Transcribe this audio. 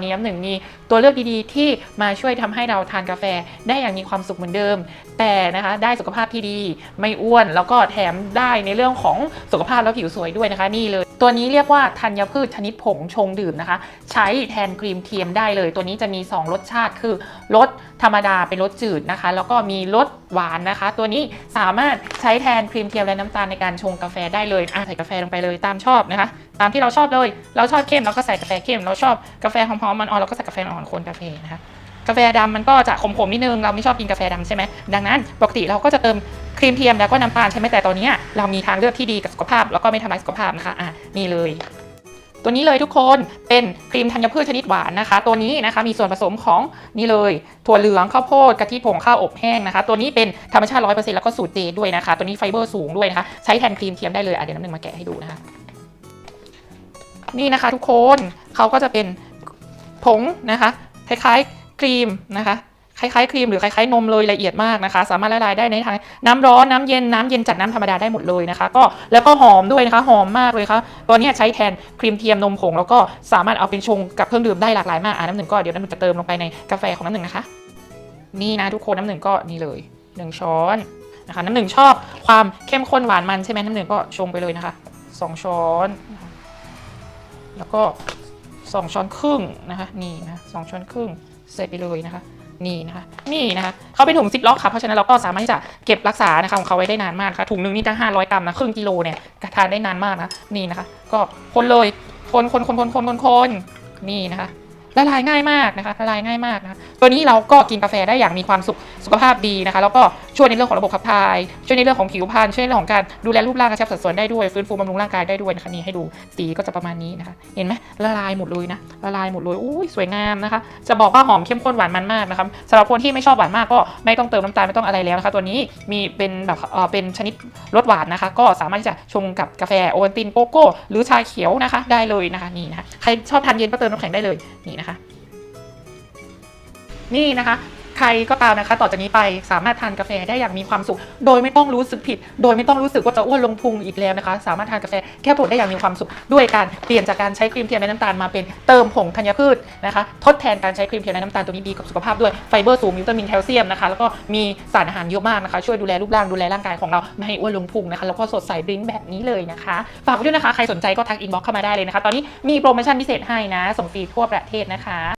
วันนี้น้ำหนึ่งมีตัวเลือกดีๆ ที่มาช่วยทำให้เราทานกาแฟได้อย่างมีความสุขเหมือนเดิม แต่นะคะได้สุขภาพที่ดีไม่อ้วนแล้วก็แถมได้ในเรื่องของสุขภาพและผิวสวยด้วยนะคะนี่เลย ตัวนี้เรียกว่าธัญพืชชนิดผงชงดื่มนะคะ ใช้แทนครีมเทียมได้เลย ตัวนี้จะมี 2 รสชาติคือรสธรรมดาเป็นรสจืดนะคะ แล้วก็มีรสหวานนะคะ ตัวนี้สามารถใช้แทนครีมเทียมและน้ำตาลในการชงกาแฟได้เลยอะใส่กาแฟลงไปเลยตามชอบนะคะ ตามที่เราชอบเลย เราชอบเข้มเราก็ใส่กาแฟเข้มเราชอบกาแฟหอมๆมันอ่อนเราก็ใส่กาแฟอ่อนคนกาแฟนะคะกาแฟดำมันก็จะขมๆนิดนึงเราไม่ชอบกินกาแฟดำใช่ไหมดังนั้นปกติเราก็จะเติมครีมเทียมแล้วก็น้ำตาลใช่ไหมแต่ตอนนี้เรามีทางเลือกที่ดีกับสุขภาพ แล้วก็ไม่ทำลายสุขภาพนะคะอะนี่เลย ตัวนี้เลยทุกคนเป็นครีมธัญพืชชนิดหวานนะคะ ตัวนี้นะคะมีส่วนผสมของนี่เลยถั่วเหลืองข้าวโพดกะทิผงข้าวอบแห้งนะคะ ตัวนี้เป็นธรรมชาติ100%แล้วก็สูตรเจด้วยนะคะ ตัวนี้ไฟเบอร์สูงด้วยนะคะใช้แทนครีมเทียมได้เลยอะเดี๋ยวน้ำหนึ่งมาแกะให้ดูนะคะนี่นะคะทุกคนเขาก็จะเป็น ผงนะคะ คล้ายๆครีมนะคะคล้ายๆครีมหรือคล้ายๆนมเลยละเอียดมากนะคะ สามารถละลายได้ในทั้งน้ำร้อนน้ำเย็นน้ำเย็นจัดน้ำธรรมดาได้หมดเลยนะคะ ก็แล้วก็หอมด้วยนะคะหอมมากเลยค่ะตัวนี้ใช้แทนครีมเทียมนมผงแล้วก็สามารถเอาเป็นชงกับเครื่องดื่มได้หลากหลายมากอะน้ำหนึ่งก็เดี๋ยวน้ำหนึ่งจะเติมลงไปในกาแฟของน้ำหนึ่งนะคะ นี่นะทุกคนน้ำหนึ่งก็นี่เลยหนึ่งช้อนนะคะน้ำหนึ่งชอบความเข้มข้นหวานมันใช่ไหมน้ำหนึ่งก็ชงไปเลยนะคะสองช้อน แล้วก็ สองช้อนครึ่งนะคะนี่นะสองช้อนครึ่งใส่ไปเลยนะคะนี่นะคะนี่นะคะเขาเป็นถุงซิปล็อกค่ะเพราะฉะนั้นเราก็สามารถที่จะเก็บรักษานะคะของเขาไว้ได้นานมากค่ะถุงหนึงนี่ตั้ง500 กรัมนะครึ่งกิโลเนี่ยทานได้นานมากนะนี่นะคะ ก็คนเลยคนคนคนคนคนคนคนนี่นะคะ ละลายง่ายมากนะคะละลายง่ายมากนะคะตัวนี้เราก็กินกาแฟได้อย่างมีความสุขสุขภาพดีนะคะ แล้วก็ช่วยในเรื่องของระบบขับถ่าย ช่วยในเรื่องของผิวพรรณช่วยในเรื่องของการดูแลรูปร่างกระชับสัดส่วนได้ด้วยฟื้นฟูบำรุงร่างกายได้ด้วยนะคะนี่ให้ดูสีก็จะประมาณนี้นะคะ เห็นไหมละลายหมดเลยนะละลายหมดเลยอุ้ยสวยงามนะคะ จะบอกว่าหอมเข้มข้นหวานมันมากนะคะสำหรับคนที่ไม่ชอบหวานมากก็ไม่ต้องเติมน้ำตาลไม่ต้องอะไรแล้วนะคะ ตัวนี้มีเป็นแบบเอ่อเป็นชนิดรสหวานนะคะ ก็สามารถที่จะชงกับกาแฟโอวัลตินโกโก้หรือชาเขียวนะคะ ได้เลยนะคะนี่นะคะใครชอบทานเย็นก็เติมน้ำแข็งได้เลยนี่ นี่นะคะ ใครก็ตามนะคะ ต่อจากนี้ไปสามารถทานกาแฟได้อย่างมีความสุข โดยไม่ต้องรู้สึกผิด โดยไม่ต้องรู้สึกว่าจะอ้วนลงพุงอีกแล้วนะคะ สามารถทานกาแฟแก้ปวดได้อย่างมีความสุข ด้วยการเปลี่ยนจากการใช้ครีมเทียมและน้ำตาลมาเป็นเติมผงธัญพืชนะคะ ทดแทนการใช้ครีมเทียมและน้ำตาลตัวนี้ดีกับสุขภาพด้วยไฟเบอร์สูงวิตามินแคลเซียมนะคะแล้วก็มีสารอาหารเยอะมากนะคะ ช่วยดูแลรูปร่างดูแลร่างกายของเราไม่ให้อ้วนลงพุงนะคะแล้วก็สดใสบลิ้งแบบนี้เลยนะคะฝากไว้ด้วยนะคะใครสนใจก็ทักอินบ็อกเข้ามาได้เลยนะคะ ตอนนี้มีโปรโมชั่นพิเศษให้นะส่งฟรีทั่วประเทศนะคะ